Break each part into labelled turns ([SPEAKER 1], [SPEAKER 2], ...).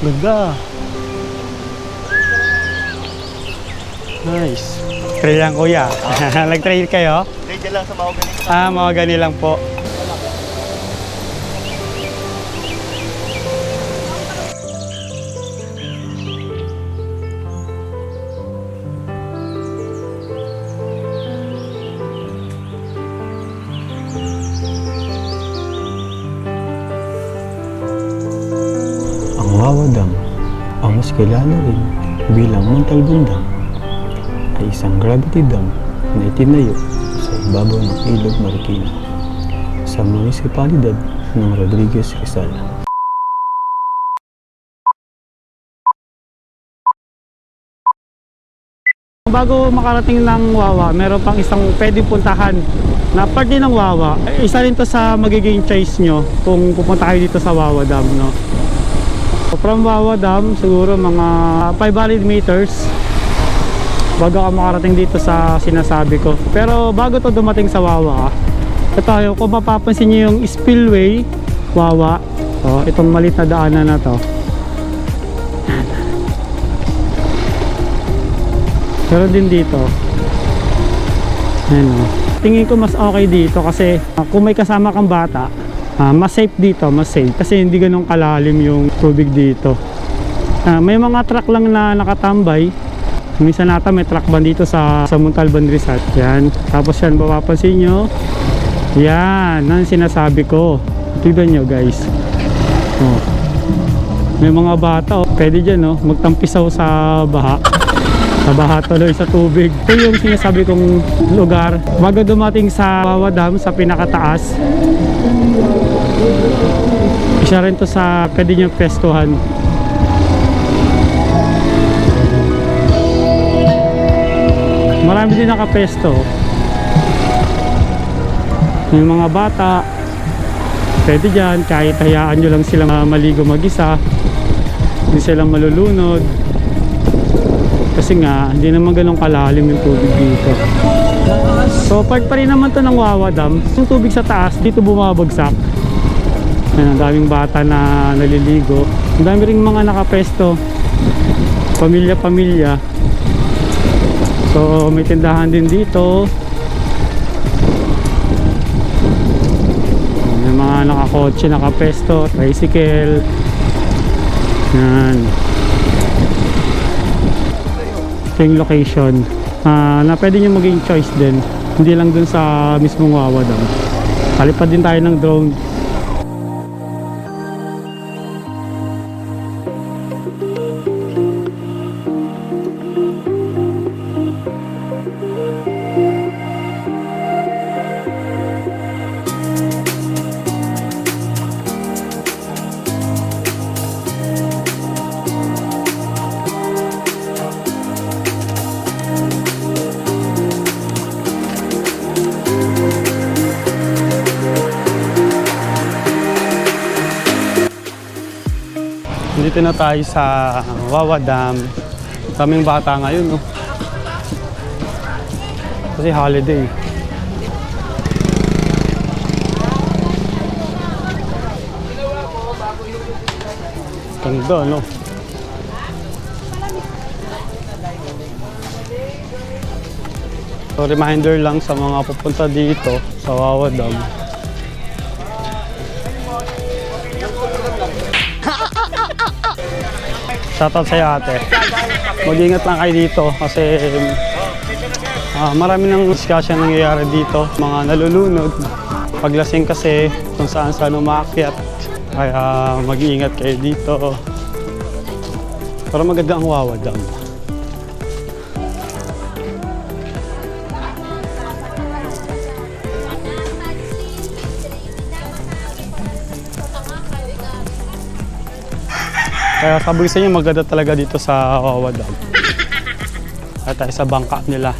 [SPEAKER 1] Ganda. Nice. Trail lang kuya. Nag-trail kayo?
[SPEAKER 2] Hindi lang sa mga ganito.
[SPEAKER 1] Ah, mga gani lang po.
[SPEAKER 3] Ang Wawa Dam, ang mas kilala rin bilang Montalban Dam, ay isang gravity dam na itinayo sa ibabaw ng ilog Marikina sa munisipalidad ng Rodriguez Rizal.
[SPEAKER 1] Bago makarating ng Wawa, meron pang isang pwedeng puntahan na part din ng Wawa. Eh, Isa rin to sa magiging choice nyo kung pupunta kayo dito sa Wawa Dam, no? So, From Wawa Dam, siguro mga 500 meters bago ka makarating dito sa sinasabi ko. Pero bago to dumating sa Wawa, ito yung kung mapapansin nyo yung spillway, Wawa, so, itong malit na daanan na to. Meron din dito. Ayan o. Tingin ko mas okay dito kasi ah, kung may kasama kang bata, ah, mas safe dito, mas safe. Kasi hindi ganun kalalim yung tubig dito. Ah, may mga truck lang na nakatambay. Minsan nata may truck ban dito sa, sa Montalban Rizal. Yan. Tapos yan, mapapansin nyo. Yan, ang sinasabi ko. Tignan nyo guys. Oh. May mga bata, oh. pwede dyan, oh, magtampisaw sa baha. Sa baha tuloy sa tubig. Ito yung sinasabi kong lugar. Bago dumating sa Wawa Dam, sa pinakataas. Isa rin to sa pwede nyo pestuhan. Marami din nakapesto. May mga bata, pwede dyan, kahit hayaan nyo lang sila maligo mag-isa. Hindi sila malulunod. Kasi nga, hindi naman ganun kalalim yung tubig dito. So, part pa rin naman to ng Wawa Dam. Yung tubig sa taas, dito bumabagsak. Ayan, ang daming bata na naliligo. Ang dami rin mga nakapesto. Pamilya-pamilya. So, may tindahan din dito. May mga nakakotse, nakapesto, tricycle. Yan. Ito yung location. Ah, na pwede nyo maging choice din. Hindi lang dun sa mismong Wawa Dam. Kalipad din tayo ng drone. Dito na tayo sa Wawa Dam. Kaming bata ngayon, no? Kasi holiday. Ganda, no? So, reminder lang sa mga pupunta dito sa Wawa Dam. Shoutout sa'yo ate. Mag-ingat lang kayo dito kasi ah, marami ng discussion nangyayari dito. Mga nalulunod. Paglasing kasi kung saan saan umakyat. Kaya mag-iingat kayo dito. Pero maganda ang Wawa Dam. Kaya sabi sa inyo, maganda talaga dito sa Wawa. Kaya tayo sa bangka nila.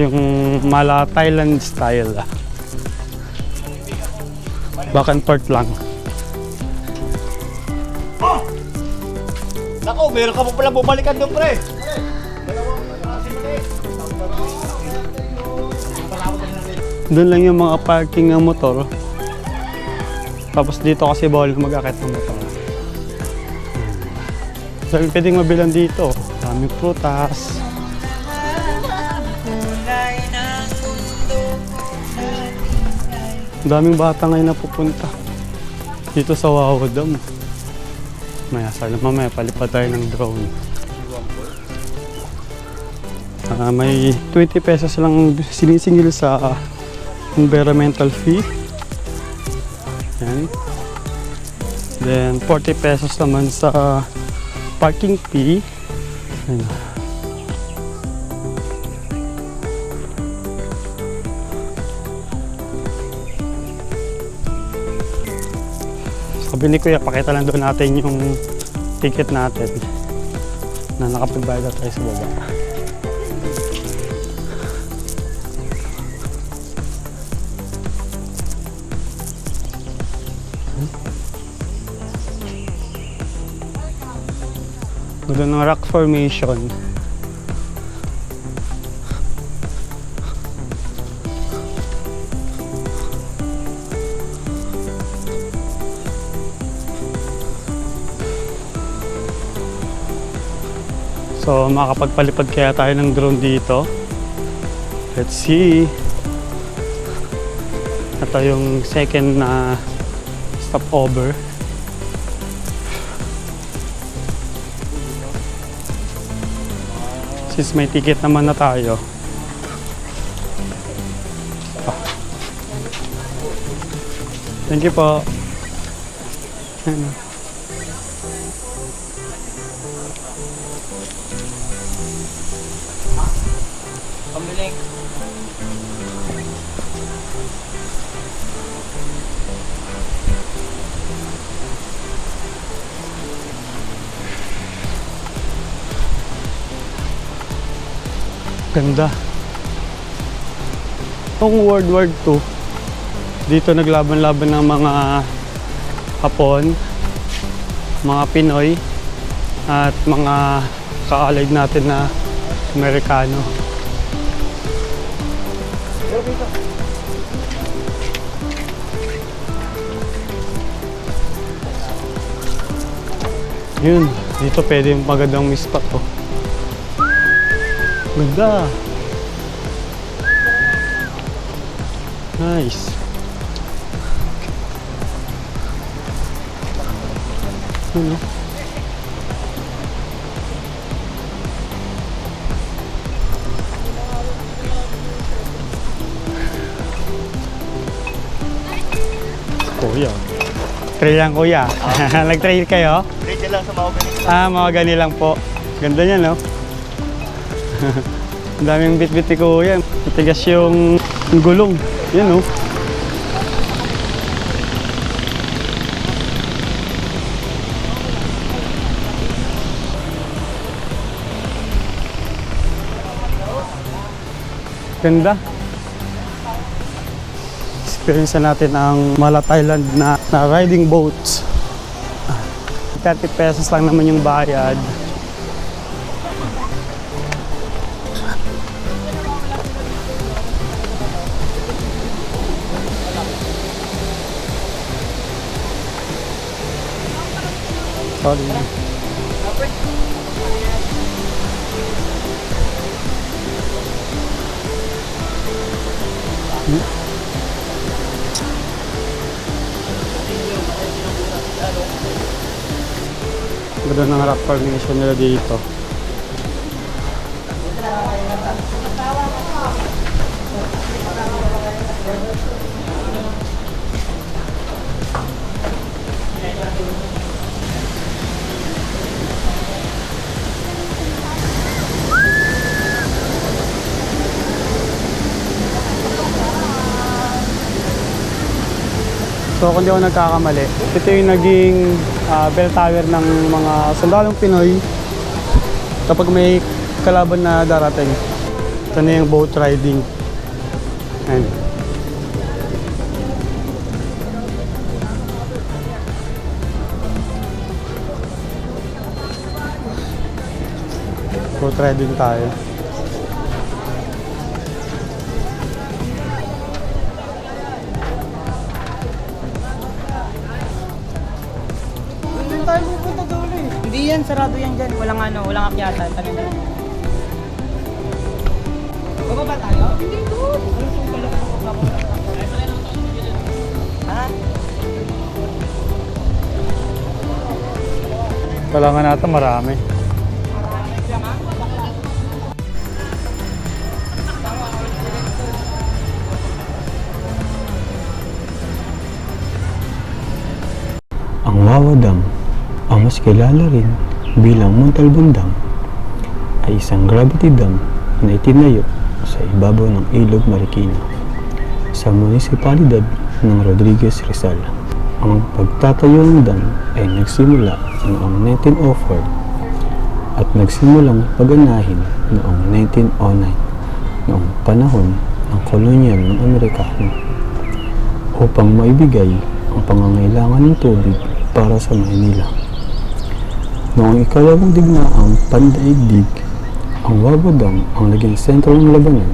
[SPEAKER 1] Yung mala Thailand style. Back and forth lang.
[SPEAKER 2] Nako, meron ka pa pala bumalikan doon, pre.
[SPEAKER 1] Doon lang yung mga parking ng motor. Tapos dito kasi bawal mag-akit ng motor. Dami pwedeng mabilan dito. Daming prutas. Daming bata ngayon na pupunta dito sa Wawa Dam. Maya, sana mamaya palipad tayo ng drone. Ah, may 20 pesos lang sinisingil sa environmental fee. Yan. Then 40 pesos naman sa parking fee. Yan. Sabi ni Kuya, pakita lang doon natin yung ticket natin na nakapagbayad na tayo sa baba. Ganda ng rock formation. So makakapagpalipad kaya tayo ng drone dito. Let's see. Ito yung second na stopover. Since may ticket naman na tayo. Ah. Thank you po. Ayan.
[SPEAKER 2] Pambiling.
[SPEAKER 1] Ganda. Itong World War II, dito naglaban-laban ng mga Hapon, mga Pinoy, at mga ka-allied natin na Amerikano. Yun, dito pwede yung magandang mispat to. Ganda. Nice. Ano? Kuya. Trail lang kuya. Nag-trail kayo?
[SPEAKER 2] Ready lang sa mga galing.
[SPEAKER 1] Ah, mga gani lang po. Ganda niya, no? Ang daming bit-bit ni Kuya. Matigas yung gulong. Yan, no? Ganda. Experience natin ang Mala Thailand na, na riding boats. 30 pesos lang naman yung bayad. Sorry. Ganda ng rock formation nila dito. Kung di ako nagkakamali, ito yung naging ah, bell tower ng mga sundalong Pinoy kapag may kalaban na darating. Ito na yung boat riding. Ayan. Boat riding tayo.
[SPEAKER 2] Hindi yan, sarado yan dyan. Walang ano, walang akyatan. Tanong mo. Bababa tayo? Hindi doon. Ano pala Ha?
[SPEAKER 1] Kailangan natin marami.
[SPEAKER 3] Ang Wawa Dam, ang mas kilala rin bilang Montalban Dam, ay isang gravity dam na itinayo sa ibabaw ng Ilog Marikina sa munisipalidad ng Rodriguez Rizal. Ang pagtatayo ng dam ay nagsimula noong 1904 at nagsimulang paganahin noong 1909 noong panahon ng kolonyal ng Amerikano upang maibigay ang pangangailangan ng tubig para sa Maynila. Noong ikalawang digmaang pandaigdig, ang Wabadam ang naging sentro ng labanan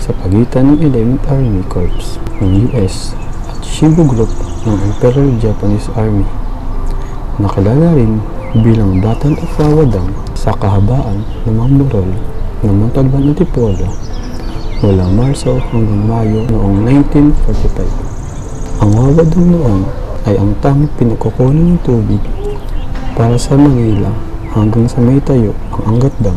[SPEAKER 3] sa pagitan ng 11th Army Corps ng US at Shibu Group ng Imperial Japanese Army. Nakilala rin bilang Battle of Wawadam sa kahabaan ng Mamburol ng Montalban Antipolo mula Marso hanggang Mayo noong 1945. Ang Wawadam noon ay ang tanging pinagkukunan ng tubig para sa Manila hanggang sa may tayo ang Angat Dam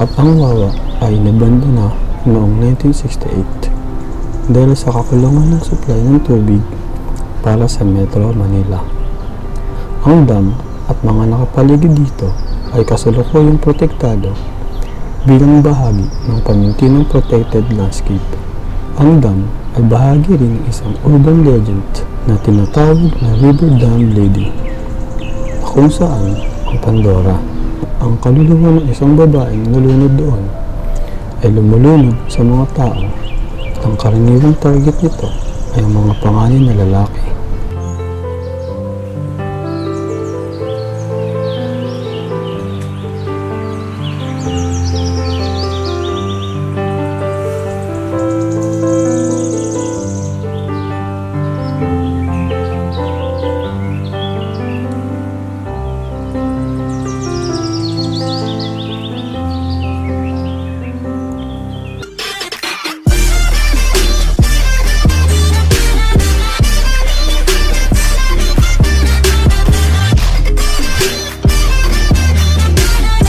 [SPEAKER 3] at ang Wawa ay nabanda na noong 1968 dahil sa kakulangan ng supply ng tubig para sa Metro Manila. Ang dam at mga nakapaligid dito ay kasalukuyang protektado bilang bahagi ng pamintinang protected landscape. Ang dam ay bahagi rin ng isang urban legend na tinatawag na River Dam Lady kung saan ang Pandora, ang kaluluwa ng isang babaeng nalunod doon, ay lumulunod sa mga tao ang karaniwang target nito ay ang mga panganin na lalaki.